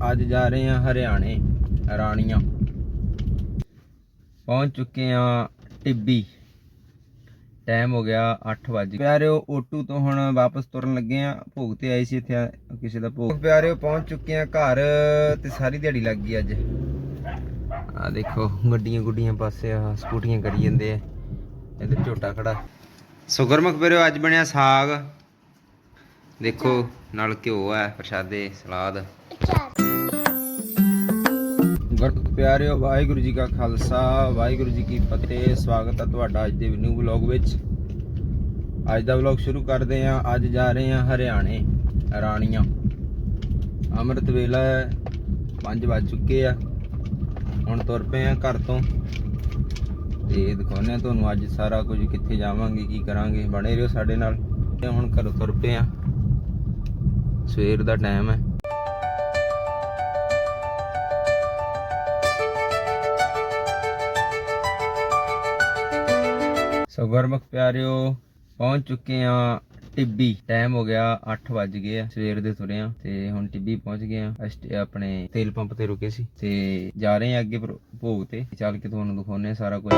ਅੱਜ ਜਾ ਰਹੇ ਹਾਂ ਹਰਿਆਣੇ, ਰਾਣੀਆਂ। ਪਹੁੰਚ ਚੁੱਕੇ ਹਾਂ ਟਿੱਬੀ। ਟਾਈਮ ਹੋ ਗਿਆ 8 ਵਜੇ ਪਿਆਰਿਓ, ਓਟੂ ਤੋਂ ਹੁਣ ਵਾਪਸ ਤੁਰਨ ਲੱਗੇ ਆ ਭੋਗ ਤੇ ਆਏ ਸੀ ਇੱਥੇ ਕਿਸੇ ਦਾ ਭੋਗ। ਪਿਆਰਿਓ, ਪਹੁੰਚ ਚੁੱਕੇ ਆ ਘਰ ਤੇ ਸਾਰੀ ਦਿਹਾੜੀ ਲੱਗ ਗਈ ਅੱਜ। ਆ ਦੇਖੋ, ਗੱਡੀਆਂ ਗੁੱਡੀਆਂ ਪਾਸੇ ਆ, ਸਕੂਟੀਆਂ ਕਰੀ ਜਾਂਦੇ ਆ। ਇਧਰ ਝੋਟਾ ਖੜਾ। ਸੋ ਗੁਰਮੁਖ ਪਿਆਰਿਓ ਅੱਜ ਬਣਿਆ ਸਾਗ। ਦੇਖੋ, ਨਾਲ ਘਿਓ ਹੈ ਪ੍ਰਸ਼ਾਦੇ, ਸਲਾਦ। ਗੁਰਮੁਖ ਪਿਆਰਿਓ, ਵਾਹਿਗੁਰੂ ਜੀ ਕਾ ਖਾਲਸਾ, ਵਾਹਿਗੁਰੂ ਜੀ ਕੀ ਫਤਿਹ। ਸਵਾਗਤ ਹੈ ਤੁਹਾਡਾ ਅੱਜ ਦੇ ਨਿਊ ਵਲੌਗ ਵਿੱਚ। ਅੱਜ ਦਾ ਵਲੌਗ ਸ਼ੁਰੂ ਕਰਦੇ ਹਾਂ। ਅੱਜ ਜਾ ਰਹੇ ਹਾਂ ਹਰਿਆਣੇ, ਰਾਣੀਆਂ। ਅੰਮ੍ਰਿਤ ਵੇਲਾ 5 ਵੱਜ ਚੁੱਕੇ ਆ। ਹੁਣ ਤੁਰ ਪਏ ਆ ਘਰ ਤੋਂ। ਤੇ ਦਿਖਾਉਂਦੇ ਆ ਤੁਹਾਨੂੰ ਅੱਜ ਸਾਰਾ ਕੁਝ ਕਿੱਥੇ ਜਾਵਾਂਗੇ, ਕੀ ਕਰਾਂਗੇ। ਬਣੇ ਰਹੋ ਸਾਡੇ ਨਾਲ। ਤੇ ਹੁਣ ਘਰੋਂ ਤੁਰ ਪਏ ਆ ਸਵੇਰ ਦਾ ਟਾਈਮ ਹੈ। ਸੋ ਗੁਰਮੁਖ ਪਿਆਰਿਓ, ਪਹੁੰਚ ਚੁੱਕੇ ਆ ਟਿੱਬੀ। ਟਾਈਮ ਹੋ ਗਿਆ 8 ਵੱਜ ਗਏ ਆ, ਸਵੇਰ ਦੇ ਤੁਰੇ ਆ ਤੇ ਹੁਣ ਟਿੱਬੀ ਪਹੁੰਚ ਗਏ ਆ ਅਸਟ- ਆਪਣੇ ਤੇਲ ਪੰਪ ਤੇ ਰੁਕੇ ਸੀ ਤੇ ਜਾ ਰਹੇ ਆ ਅੱਗੇ ਭੋਗ ਤੇ। ਚੱਲ ਕੇ ਤੁਹਾਨੂੰ ਦਿਖਾਉਨੇ ਆ ਸਾਰਾ ਕੁਝ।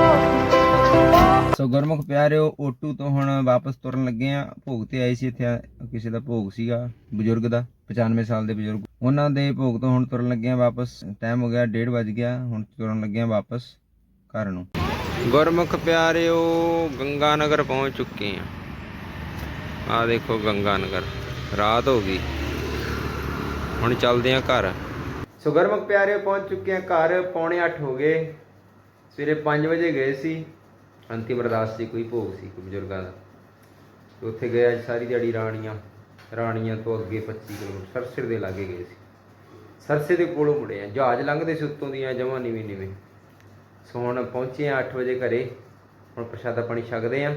ਸੋ ਗੁਰਮੁਖ ਪਿਆਰਿਓ, ਓਟੂ ਤੋਂ ਹੁਣ ਵਾਪਸ ਤੁਰਨ ਲੱਗੇ ਆ ਭੋਗ ਤੇ ਆਏ ਸੀ ਇੱਥੇ, ਕਿਸੇ ਦਾ ਭੋਗ ਸੀਗਾ, ਬਜ਼ੁਰਗ ਦਾ 95 ਸਾਲ ਦੇ ਬਜ਼ੁਰਗ। ਉਹਨਾਂ ਦੇ ਭੋਗ ਤੋਂ ਹੁਣ ਤੁਰਨ ਲੱਗੇ ਆ ਵਾਪਸ। ਟਾਈਮ ਹੋ ਗਿਆ 1:30 ਵੱਜ ਗਿਆ, ਹੁਣ ਤੁਰਨ ਲੱਗੇ ਆ ਵਾਪਸ ਘਰ ਨੂੰ। ਗੁਰਮੁਖ ਪਿਆਰਿਓ ਗੰਗਾ ਨਗਰ ਪਹੁੰਚ ਚੁੱਕੇ ਆ ਆ ਦੇਖੋ ਗੰਗਾ ਨਗਰ ਰਾਤ ਹੋ ਗਈ। ਹੁਣ ਚੱਲਦੇ ਆ ਘਰ। ਸੋ ਗੁਰਮੁਖ ਪਿਆਰਿਓ, ਪਹੁੰਚ ਚੁੱਕੇ ਆ ਘਰ, ਪੌਣੇ 8 ਹੋ ਗਏ। ਸਵੇਰੇ 5 ਵਜੇ ਗਏ ਸੀ। ਅੰਤਿਮ ਅਰਦਾਸ ਸੀ ਕੋਈ ਭੋਗ ਸੀ, ਕੋਈ ਬਜ਼ੁਰਗਾਂ ਦਾ। ਉੱਥੇ ਗਏ ਅੱਜ ਸਾਰੀ ਦਿਹਾੜੀ ਰਾਣੀਆਂ ਰਾਣੀਆਂ ਤੋਂ ਅੱਗੇ 25 ਕਿਲੋਮੀਟਰ ਸਰਸਿਰ ਦੇ ਲਾਗੇ ਗਏ ਸੀ। ਸਰਸੇ ਦੇ ਕੋਲੋਂ ਮੁੜੇ ਆ। ਜਹਾਜ਼ ਲੰਘਦੇ ਸੀ ਉੱਤੋਂ ਦੀਆਂ, ਜਮਾਂ ਨੀਵੀਂ ਨੀਵੇਂ ਸੋ ਹੁਣ ਪਹੁੰਚੇ ਆ 8 ਵਜੇ ਘਰੇ। ਹੁਣ ਪ੍ਰਸ਼ਾਦਾ ਪਾਣੀ ਛਕਦੇ ਆ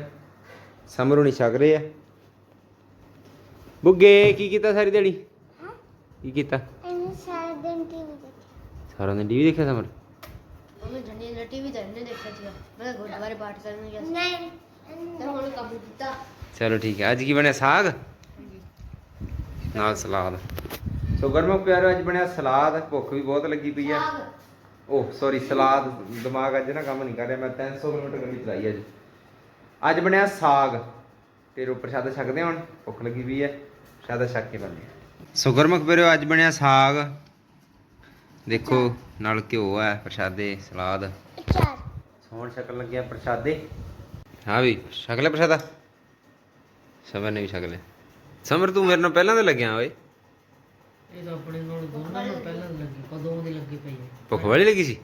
ਸਮਰੂ ਨਹੀਂ ਛਕ ਰਹੇ ਆ। ਬੁੱਗੇ ਕੀ ਕੀਤਾ ਸਾਰੀ ਦਿਹਾੜੀ? ਕੀ ਕੀਤਾ? ਇਹਨੇ ਸਾਰਾ ਦਿਨ ਟੀਵੀ ਦੇਖਿਆ। ਸਾਰਾ ਦਿਨ ਟੀਵੀ ਦੇਖਿਆ ਸਮਰ ਉਹਨੇ ਜੰਨੀ ਨੇ ਟੀਵੀ ਤੇ ਇਹਨੇ ਦੇਖਿਆ ਸੀਗਾ। ਮੈਂ ਤਾਂ ਗੁਰਦੁਆਰੇ ਪਾਠ ਕਰਨ ਗਿਆ ਸੀ। ਨਹੀਂ ਤੇ ਹੁਣ ਕੰਮ ਕੀਤਾ। ਚਲੋ ਠੀਕ ਹੈ। ਅੱਜ ਕੀ ਬਣਿਆ ਸਾਗ? ਨਾਲ ਸਲਾਦ। ਸੋ ਗਰਮੋ ਪਿਆਰੋ ਅੱਜ ਬਣਿਆ ਸਲਾਦ। ਭੁੱਖ ਵੀ ਬਹੁਤ ਲੱਗੀ ਪਈ ਆ। ਉਹ ਸੌਰੀ ਸਲਾਦ, ਦਿਮਾਗ ਅੱਜ ਨਾ ਕੰਮ ਨਹੀਂ ਕਰ ਰਿਹਾ, ਮੈਂ 300 ਕਿਲੋਮੀਟਰ ਗੱਡੀ ਚਲਾਈ ਅੱਜ। ਅੱਜ ਬਣਿਆ ਸਾਗ। ਤੇ ਰੋ ਪ੍ਰਸ਼ਾਦਾ ਛਕਦੇ ਹਾਂ ਹੁਣ, ਭੁੱਖ ਲੱਗੀ ਪਈ ਹੈ ਪ੍ਰਸ਼ਾਦਾ ਛਕ ਕੇ ਬੰਦੇ ਸੋ ਗੁਰਮੁਖ ਪਿਆਰਿਓ ਅੱਜ ਬਣਿਆ ਸਾਗ। ਦੇਖੋ, ਨਾਲ ਘਿਓ ਹੈ ਪ੍ਰਸ਼ਾਦੇ, ਸਲਾਦ। ਚਾਰ ਸੌਣ ਛਕਣ ਲੱਗਿਆ ਪ੍ਰਸ਼ਾਦੇ। ਹਾਂ ਵੀ, ਛਕ ਪ੍ਰਸ਼ਾਦਾ? ਸਮਰ ਨੇ ਵੀ ਛਕ ਸਮਰ, ਤੂੰ ਮੇਰੇ ਨਾਲ ਪਹਿਲਾਂ ਤਾਂ ਲੱਗਿਆ ਓਏ। ਇਹ ਤਾਂ ਆਪਣੇ ਨਾਲ ਦੋਨਾਂ ਨੂੰ ਪਹਿਲਾਂ ਲੱਗੀ ਕਦੋਂ ਦੀ ਲੱਗੀ ਪਈ ਹੈ? ਭੁੱਖ ਵਾਲੀ ਲੱਗੀ ਸੀ?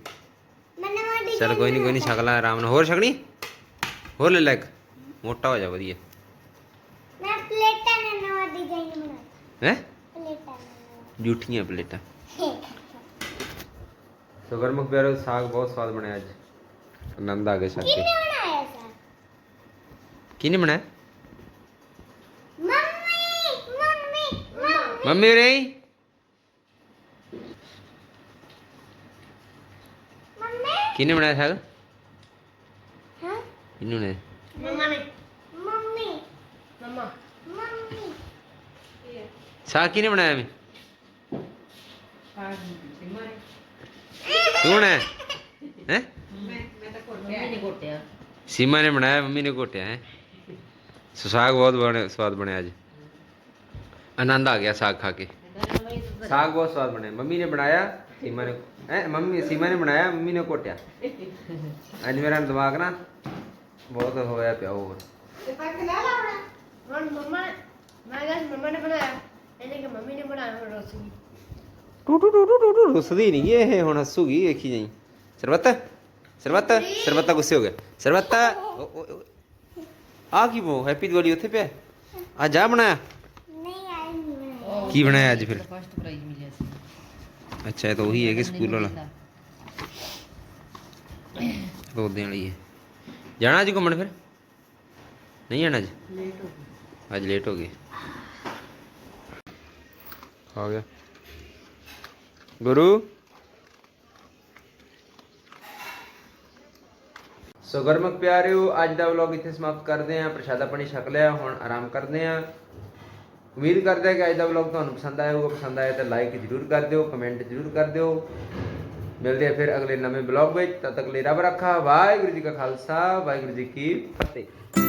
ਮੈਨੂੰ ਵਾਡੀ ਚਲ ਕੋਈ ਨਹੀਂ ਕੋਈ ਨਹੀਂ ਛਕ ਲੈ ਆਰਾਮ ਨਾਲ। ਹੋਰ ਛਕਣੀ? ਹੋਰ ਲੈ ਲੈ ਇੱਕ। ਮੋਟਾ ਹੋ ਜਾ ਵਧੀਆ। ਮੈਂ ਪਲੇਟਾਂ ਨਾਲ ਨਵਾਂ ਡਿਜ਼ਾਈਨ ਬਣਾਇਆ ਹੈ? ਪਲੇਟਾਂ ਜੂਠੀਆਂ ਪਲੇਟਾਂ। ਸੋ ਗਰਮੁਖ ਪਿਆਰੋ ਸਾਗ ਬਹੁਤ ਸਵਾਦ ਬਣਿਆ ਅੱਜ। ਆਨੰਦ ਆ ਗਿਆ ਛਕ ਕੇ ਕਿਹਨੇ ਬਣਾਇਆ ਸਰ ਕਿਹਨੇ ਬਣਾਇਆ? Mummy mummy mummy. ਮੰਮੀ ਰੇ ਮੰਮੀ ਕਿਹਨੇ ਬਣਾਇਆ ਸਾਗ? ਹਾਂ? ਇਹਨੂੰ ਨੇ? ਮੰਮਾ ਨੇ। ਮੰਮੀ। ਮੰਮਾ। ਮੰਮੀ। ਸਾਗ ਕਿਹਨੇ ਬਣਾਇਆ ਮੈਂ ਆ ਸਿਮਰ ਤੂੰ ਬਣਾਇਆ ਹੈ? ਮੰਮੀ ਨੇ ਘੋਟਿਆ। ਸੀਮਾ ਨੇ ਬਣਾਇਆ ਮੰਮੀ ਨੇ ਘੋਟਿਆ ਹੈ? ਸੋ ਸਾਗ ਬਹੁਤ ਬਣੇ ਸਵਾਦ ਬਣਿਆ ਅੱਜ। ਆਨੰਦ ਆ ਗਿਆ ਸਾਗ ਖਾ ਕੇ। ਸਾਗ ਬਹੁਤ ਸਵਾਦ ਬਣਿਆ। ਮੰਮੀ ਨੇ ਬਣਾਇਆ ਸੀਮਾ ਨੇ ਹੈ ਮੰਮੀ ਸੀਮਾ ਨੇ ਬਣਾਇਆ ਮੰਮੀ ਨੇ ਘੋਟਿਆ। ਅੱਜ ਮੇਰਾ ਦਿਮਾਗ ਨਾ ਬਹੁਤ ਹੋਇਆ ਪਿਆ ਹੋਰ। ਤੇ ਪੱਕ ਲਾ ਲਾ ਹੁਣ ਮੰਮਾ ਮੈਂ ਕਿਹਾ ਸੀ ਮੰਮਾ ਨੇ ਬਣਾਇਆ। ਇਹਨੇ ਕਿ ਮੰਮੀ ਨੇ ਬਣਾਇਆ ਹੁਣ ਰੋਸੀ। ਟੂ ਟੂ ਟੂ ਟੂ ਟੂ ਟੂ ਰੁੱਸਦੀ ਨਹੀਂ ਇਹ ਹੁਣ ਹੱਸੂਗੀ ਵੇਖੀ ਜਾਈ। ਸਰਬੱਤ ਸਰਬੱਤ ਸਰਬੱਤਾ ਗੁੱਸੇ ਹੋ ਗਿਆ। ਸਰਬੱਤ ਆ ਕੀ ਬੋ ਹੈਪੀ ਦੀਵਾਲੀ ਉੱਥੇ ਪਿਆ? ਆ ਜਾ ਬਣਾਇਆ ਨਹੀਂ ਆਈ ਨਹੀਂ ਬਣਾਇਆ ਕੀ ਬਣਾਇਆ ਅੱਜ ਫਿਰ? ਫਸਟ ਪ੍ਰਾਈਜ਼ ਮਿਲਿਆ ਸੀ। ਅੱਛਾ ਇਹ ਤਾਂ ਉਹੀ ਹੈ ਕਿ ਸਕੂਲ ਵਾਲਾ। ਰੋਦਿਆਂ ਵਾਲੀ ਹੈ ਜਾਣਾ ਅੱਜ ਘੁੰਮਣ ਫਿਰ? ਨਹੀਂ ਜਾਣਾ ਅੱਜ? ਲੇਟ ਹੋ ਗਈ ਅੱਜ ਲੇਟ ਹੋ ਗਏ। ਆ ਗਿਆ। ਗੁਰੂ? ਸੋ ਗਰਮਕ ਪਿਆਰਿਓ ਅੱਜ ਦਾ ਵਲੌਗ ਇੱਥੇ ਸਮਾਪਤ ਕਰਦੇ ਆਂ ਪ੍ਰਸ਼ਾਦਾ ਪਾਣੀ ਛਕ ਲਿਆ ਹੁਣ ਆਰਾਮ ਕਰਦੇ ਆਂ ਉਮੀਦ ਕਰਦਾ ਹਾਂ ਕਿ ਅੱਜ ਦਾ ਵਲੌਗ ਤੁਹਾਨੂੰ ਪਸੰਦ ਆਇਆ ਹੋਊਗਾ। ਪਸੰਦ ਆਇਆ ਤਾਂ ਲਾਈਕ ਜ਼ਰੂਰ ਕਰ ਦਿਓ ਕਮੈਂਟ ਜ਼ਰੂਰ ਕਰ ਦਿਓ। ਮਿਲਦੇ ਆ ਫਿਰ ਅਗਲੇ ਨਵੇਂ ਵਲੌਗ ਵਿੱਚ। ਤਦ ਤੱਕ ਲਈ ਰੱਬ ਰੱਖਾ। ਵਾਹਿਗੁਰੂ ਜੀ ਕਾ ਖਾਲਸਾ, ਵਾਹਿਗੁਰੂ ਜੀ ਕੀ ਫਤਿਹ।